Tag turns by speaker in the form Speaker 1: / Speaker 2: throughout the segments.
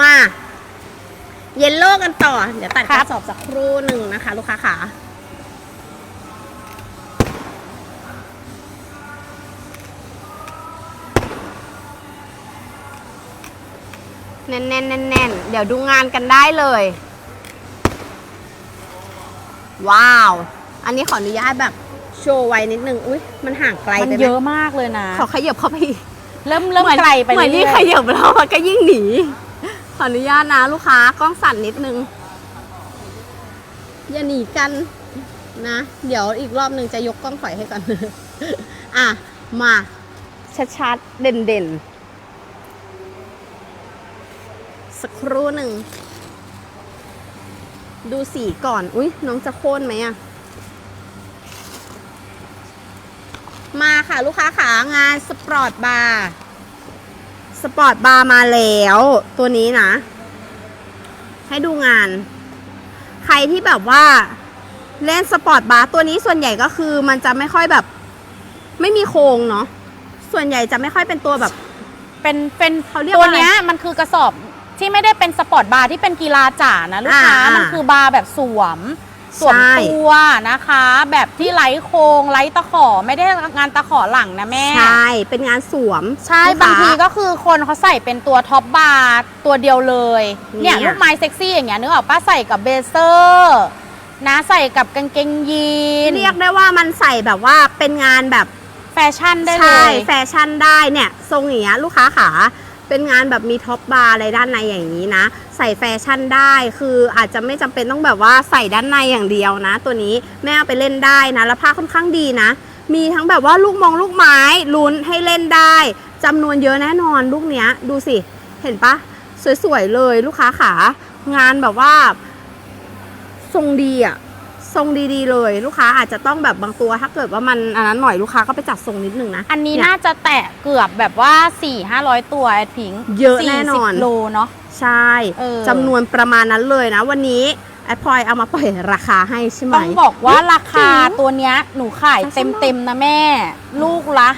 Speaker 1: มา เยลโล่กันต่อ เดี๋ยวตัดกระสอบสักครู่หนึ่งนะคะ ลูกค้าขาแน่นแน่นแน่นแน่นๆเดี๋ยวดูงานกันได้เลย ว้าว อันนี้ขออนุญาตแบบโชว์ไว้นิดนึง อุ้ยมันห่างไกล
Speaker 2: มัน
Speaker 1: ไปไหม
Speaker 2: เยอะมากเลยนะ
Speaker 1: ขอขยับเข้าไปอีก
Speaker 2: เริ่มเริ่มไกลไป
Speaker 1: เหมือนยิ่ง
Speaker 2: รื่
Speaker 1: ข
Speaker 2: ย
Speaker 1: ยับแล้วมันก็ยิ่งหนี ขออนุญาตนะลูกค้ากล้องสั่นนิดนึง อย่าหนีกันนะ เดี๋ยวอีกรอบหนึ่งจะยกกล้องถอยให้ก่อน อะ มา ชัดๆ เด่นๆ สักครู่หนึ่ง ดูสีก่อน อุ้ยน้องจะโค่นไหมอะมาค่ะลูกค้าขางานสปอร์ตบาร์ สปอร์ตบาร์มาแล้ว ตัวนี้นะ ให้ดูงาน ใครที่แบบว่าเล่นสปอร์ตบาร์ตัวนี้ส่วนใหญ่ก็คือมันจะไม่ค่อยแบบ ไม่มีโครงเนาะส่วนใหญ่จะไม่ค่อยเป็นตัวแบบ
Speaker 2: เป็นเป็น
Speaker 1: เขาเรียก
Speaker 2: ตัว
Speaker 1: ว่าอะไร
Speaker 2: เนี้ยมันคือกระสอบที่ไม่ได้เป็นสปอร์ตบาร์ที่เป็นกีฬาจ๋านะลูกค้า
Speaker 1: อ่ามั
Speaker 2: มันคือบาร์แบบสวม สวม
Speaker 1: ใช่
Speaker 2: ตัวนะคะ แบบที่ไร้โครงไร้ตะขอไม่ได้งานตะขอหลังนะแม่
Speaker 1: ใช่เป็นงานสวม
Speaker 2: ใช่
Speaker 1: ลูกค้
Speaker 2: บางทีก็คือคนเขาใส่เป็นตัวท็อปบาร์ตัวเดียวเลย
Speaker 1: เนี่
Speaker 2: เนี่ยยลูกไม้เซ็กซี่อย่างเงี้ยนึกออกป้าใส่กับเบเซอร์นะใส่กับกางเกงยีน
Speaker 1: เรียกได้ว่ามันใส่แบบว่าเป็นงานแบบ
Speaker 2: แฟชั่นได้เล
Speaker 1: ใช่
Speaker 2: ย
Speaker 1: แฟชั่นได้เนี่ย ทรงอย่างเงี้ยลูกค้าขา เป็นงานแบบมีท็อปบาร์อะไรด้านในอย่างนี้นะ ใส่แฟชั่นได้คืออาจจะไม่จำเป็นต้องแบบว่าใส่ด้านในอย่างเดียวนะ ตัวนี้แม่เอาไปเล่นได้นะ แล้วผ้าค่อนข้างดีนะ มีทั้งแบบว่าลูกมองลูกไม้ลุ้นให้เล่นได้จำนวนเยอะแน่นอนลูกเนี้ยดูสิ เห็นปะสวยๆเลยลูกค้าขางานแบบว่าทรงดีอะ ทรงดีๆ เลย ลูกค้าอาจจะต้องแบบบางตัว ถ้าเกิดว่ามันอันนั้นหน่อยลูกค้าก็ไปจัดทรงนิดนึงนะ
Speaker 2: อันนี้
Speaker 1: เย
Speaker 2: น่าจะแตะเกือบแบบว่า 4 5 0 0 ตัวแอดพิงค์
Speaker 1: เยอะแน่นอน
Speaker 2: 40โลเนาะ
Speaker 1: ใช่
Speaker 2: เออ
Speaker 1: จำนวนประมาณนั้นเลยนะ วันนี้แอดพลอยเอามาปล่อยราคาให้ใช่ไหม
Speaker 2: ต้องบอกว่าราคา
Speaker 1: จริง
Speaker 2: ตัวเนี้ยหนูขาย
Speaker 1: ใช่ไหม
Speaker 2: เต็มๆนะแม่ ลูกละ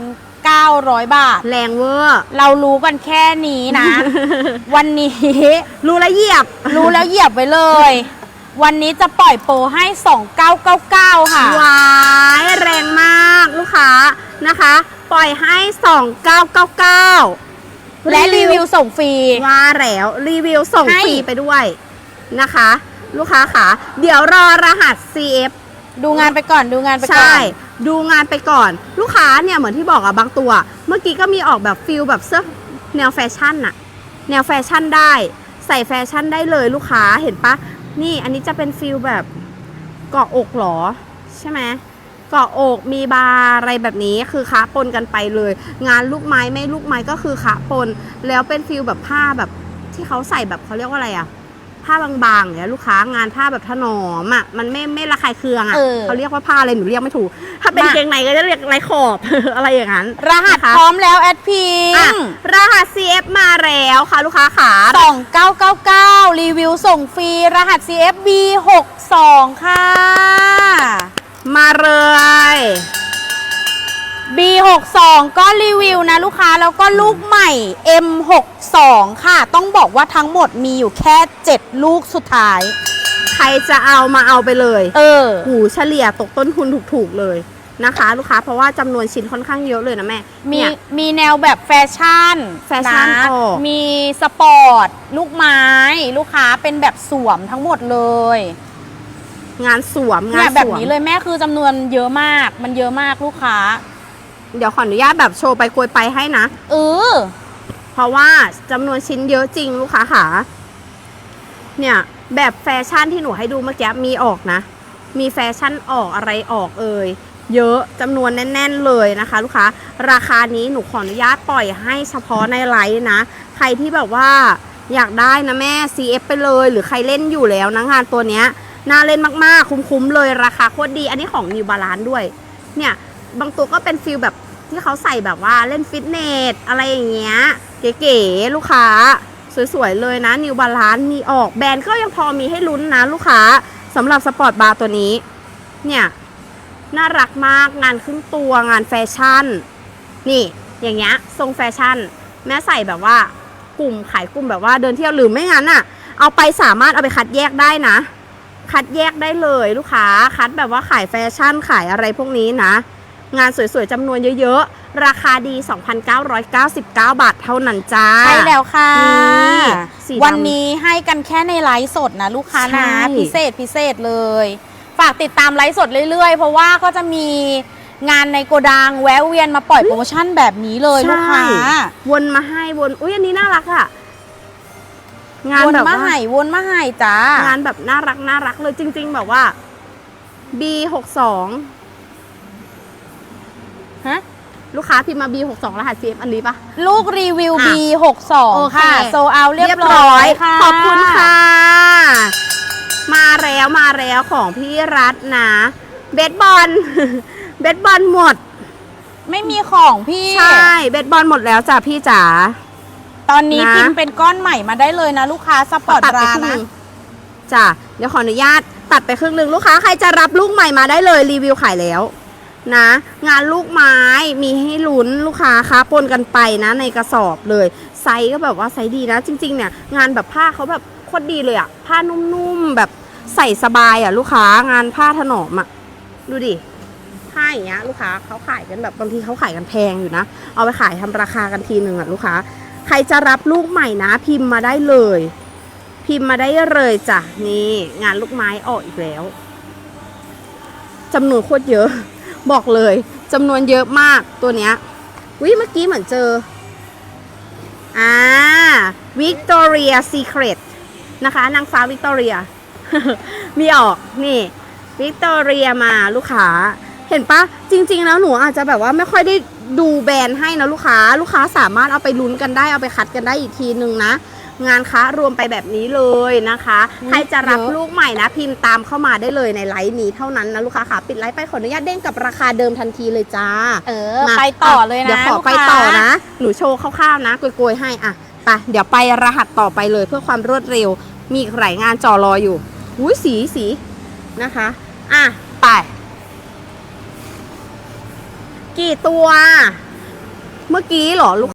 Speaker 2: 5,900 บาท
Speaker 1: แรงเวอร์
Speaker 2: เรารู้กันแค่นี้นะ วันนี้
Speaker 1: รู้แล้วเหยียบ
Speaker 2: รู้แล้วเหยียบไว้เลย วันนี้จะปล่อยโปรให้ 2999 ค่ะ
Speaker 1: วายแรงมากลูกค้านะคะ ปล่อยให้ 2999
Speaker 2: และรีวิวส่งฟรี
Speaker 1: ว่าแล้วรีวิวส่ง
Speaker 2: ให้
Speaker 1: ฟรีไปด้วยนะคะ ลูกค้าค่ะ เดี๋ยวรอรหัส CF
Speaker 2: ดูงานไปก่อนดูงานไปก่อ
Speaker 1: ใช่
Speaker 2: น
Speaker 1: ดูงานไปก่อน ลูกค้าเนี่ยเหมือนที่บอกอะบางตัว เมื่อกี้ก็มีออกแบบฟิลแบบเสื้อแนวแฟชั่นอะแนวแฟชั่นได้ ใส่แฟชั่นได้เลยลูกค้าเห็นปะ นี่อันนี้จะเป็นฟิลแบบเกาะอกเหรอ ใช่ไหมเกาะอกมีบาร์อะไรแบบนี้คือค้าปนกันไปเลย งานลูกไม้ไม่ลูกไม้ก็คือค้าปน แล้วเป็นฟิลแบบผ้าแบบที่เขาใส่แบบเขาเรียกว่าอะไรอะ ผ้าบางๆเนี่ยลูกค้างานผ้าแบบถนอมอะมันไม่ไม่ระคายเคืองอะ
Speaker 2: เออ
Speaker 1: เขาเรียกว่าผ้าอะไรหนูเรียกไม่ถูก ถ้าเป็น
Speaker 2: มา
Speaker 1: เกงในก็จะเรียกไรขอบ อะไรอย่างนั้น
Speaker 2: รหัส
Speaker 1: นะคะ
Speaker 2: พร้อมแล้วแอดพิ
Speaker 1: อะ
Speaker 2: ง
Speaker 1: รหัส CF มาแล้วค่ะลูกค้าขา
Speaker 2: 2999รีวิวส่งฟรี รหัส CFB 62ค่ะ
Speaker 1: มาเลย
Speaker 2: B62 ก็รีวิวนะลูกค้าแล้วก็ลูกให ม่ M62 ค่ะ ต้องบอกว่าทั้งหมดมีอยู่แค่ 7 ลูกสุดท้าย
Speaker 1: ใครจะเอามาเอาไปเลย
Speaker 2: เออ
Speaker 1: หูเฉลี่ยตกต้นทุนถูกๆเลยนะคะ ลูกค้าเพราะว่าจำนวนชิ้นค่อนข้างเยอะเลยนะแม่
Speaker 2: มี
Speaker 1: เนี่ย
Speaker 2: มีแนวแบบแฟชั่น
Speaker 1: แฟชั่น
Speaker 2: นะ
Speaker 1: ออก
Speaker 2: มีสปอร์ต ลูกไม้ ลูกค้าเป็นแบบสวมทั้งหมดเลย
Speaker 1: งานสวมงา
Speaker 2: เนี่
Speaker 1: น
Speaker 2: ยแบ
Speaker 1: ส
Speaker 2: บ
Speaker 1: วม
Speaker 2: นี้เลยแม่คือจำนวนเยอะมาก มันเยอะมากลูกค้า
Speaker 1: เดี๋ยวขออนุญาตแบบโชว์ไปกลวยไปให้นะ
Speaker 2: เออ
Speaker 1: เพราะว่าจำนวนชิ้นเยอะจริงลูกค้าค่ะ เนี่ย แบบแฟชั่นที่หนูให้ดูเมื่อกี้มีออกนะ มีแฟชั่นออกอะไรออกเอ่ยเยอะจำนวนแน่น ๆ เลยนะคะ ลูกค้า ราคานี้หนูขออนุญาตปล่อยให้เฉพาะในไลฟ์นะ ใครที่แบบว่าอยากได้นะแม่ CF ไปเลย หรือใครเล่นอยู่แล้วนะงานตัวเนี้ยน่าเล่นมากๆ คุ้มๆเลยราคาโคตรดี อันนี้ของ New Balance ด้วย เนี่ย บางตัวก็เป็นฟิลแบบ ที่เขาใส่แบบว่าเล่นฟิตเนสอะไรอย่างเงี้ย เก๋ๆลูกค้า สวยๆเลยนะ New Balance มีออกแบรนด์ก็ยังพอมีให้ลุ้นนะลูกค้าสำหรับสปอร์ตบาร์ตัวนี้ เนี่ย น่ารักมากงานครึ่งตัวงานแฟชั่น นี่ อย่างเงี้ยทรงแฟชั่น แม่ใส่แบบว่ากลุ่มขายกลุ่มแบบว่าเดินเที่ยวหรือไม่งั้นอะเอาไปสามารถเอาไปคัดแยกได้นะ คัดแยกได้เลยลูกค้า คัดแบบว่าขายแฟชั่นขายอะไรพวกนี้นะ งานสวยๆจำนวนเยอะๆ ราคาดี 2,999 บาทเท่านั้นจ้า
Speaker 2: ใช่แล้วค่ะ
Speaker 1: นี่สีดำ
Speaker 2: วันนี้ให้กันแค่ในไลฟ์สดนะลูกค้านะ
Speaker 1: ใช่
Speaker 2: พิเศษพิเศษเลย ฝากติดตามไลฟ์สดเรื่อยๆ เพราะว่าก็จะมีงานในโกดังแวะเวียนมาปล่อยโปรโมชั่นแบบนี้เลยลูกค้า
Speaker 1: ใช่วนมาให้วนอุ้ยอันนี้น่ารักอะงาน
Speaker 2: วน
Speaker 1: แบบ
Speaker 2: มา
Speaker 1: ว่า
Speaker 2: ใหายวนมาใหายจ้างา
Speaker 1: นแบบน่ารักน่ารักเลยจริง ๆ แบบว่า B 6 2
Speaker 2: ฮะ
Speaker 1: ลูกค้าพิมพ์มา B 6 2 รหัส CF อันนี้ปะ
Speaker 2: ลูกรีวิว
Speaker 1: อะ
Speaker 2: B62
Speaker 1: โอเค
Speaker 2: ค่ะ โซเอาเรียบร้อยค่ะ
Speaker 1: ขอบคุณค่ะ มาแล้วมาแล้วของพี่รัตน์นะเบสบอล เบสบอลหมด
Speaker 2: ไม่มีของพี่
Speaker 1: ใช่ เบสบอลหมดแล้วจ้ะพี่จ๋า
Speaker 2: ตอนนี้
Speaker 1: นะ
Speaker 2: พิมพ์เป็นก้อนใหม่มาได้เลยนะ ลูกค้าสปอร์ต
Speaker 1: ตัดไป
Speaker 2: รา
Speaker 1: ครึ่งห
Speaker 2: นะ
Speaker 1: นึงจ้ะ เดี๋ยวขออนุญาตตัดไปครึ่งหนึ่งลูกค้าใครจะรับลูกใหม่มาได้เลยรีวิวขายแล้ว นะ งานลูกไม้มีให้ลุ้นลูกค้าค้าปนกันไปนะในกระสอบเลย ไซส์ก็แบบว่าไซส์ดีนะ จริง ๆ เนี่ย งานแบบผ้าเขาแบบโคตรดีเลยอะผ้านุ่มๆแบบใส่สบายอะลูกค้างานผ้าถนอมอะดูดิผ้าอย่างเงี้ยลูกค้าเขาขายกันแบบบางทีเขาขายกันแพงอยู่นะ เอาไปขายทำราคากันทีหนึ่งอะลูกค้า ใครจะรับลูกใหม่นะ พิมพ์มาได้เลย พิมพ์มาได้เลยจ้ะนี่งานลูกไม้ออกอีกแล้วจำนวนโคตรเยอะ บอกเลยจำนวนเยอะมากตัวเนี้ยวิเมื่อกี้เหมือนเจอ อ่า Victoria Secret นะคะ นางฟ้าวิกตอเรีย มีออกนี่วิกตอเรียมาลูกค้า เห็นปะจริง ๆ แล้วหนูอาจจะแบบว่าไม่ค่อยได้ดูแบรนด์ให้นะลูกค้า ลูกค้าสามารถเอาไปลุ้นกันได้เอาไปคัดกันได้อีกทีนึงนะ งานค้ารวมไปแบบนี้เลยนะคะ
Speaker 2: อุ๊ย
Speaker 1: ใครจะรับ
Speaker 2: เยอะ
Speaker 1: ลูกใหม่นะ พิมพ์ตามเข้ามาได้เลยในไลฟ์นี้เท่านั้นนะลูกค้าค่ะ ปิดไลฟ์ไปขออนุญาตเด้งกับราคาเดิมทันทีเลยจ้า
Speaker 2: เออ
Speaker 1: มา
Speaker 2: ไปต่อเลยนะ
Speaker 1: เดี๋ยวขอ
Speaker 2: ลูก
Speaker 1: ไป
Speaker 2: ค้า
Speaker 1: ต่อนะ หนูโชว์คร่าวๆนะโกยๆให้อะไปเดี๋ยวไปรหัสต่อไปเลยเพื่อความรวดเร็ว มีอีกหลายงานจอรออยู่อุ้ยสีสีนะคะ อะ ไป กี่ตัว เมื่อกี้เหรอลูก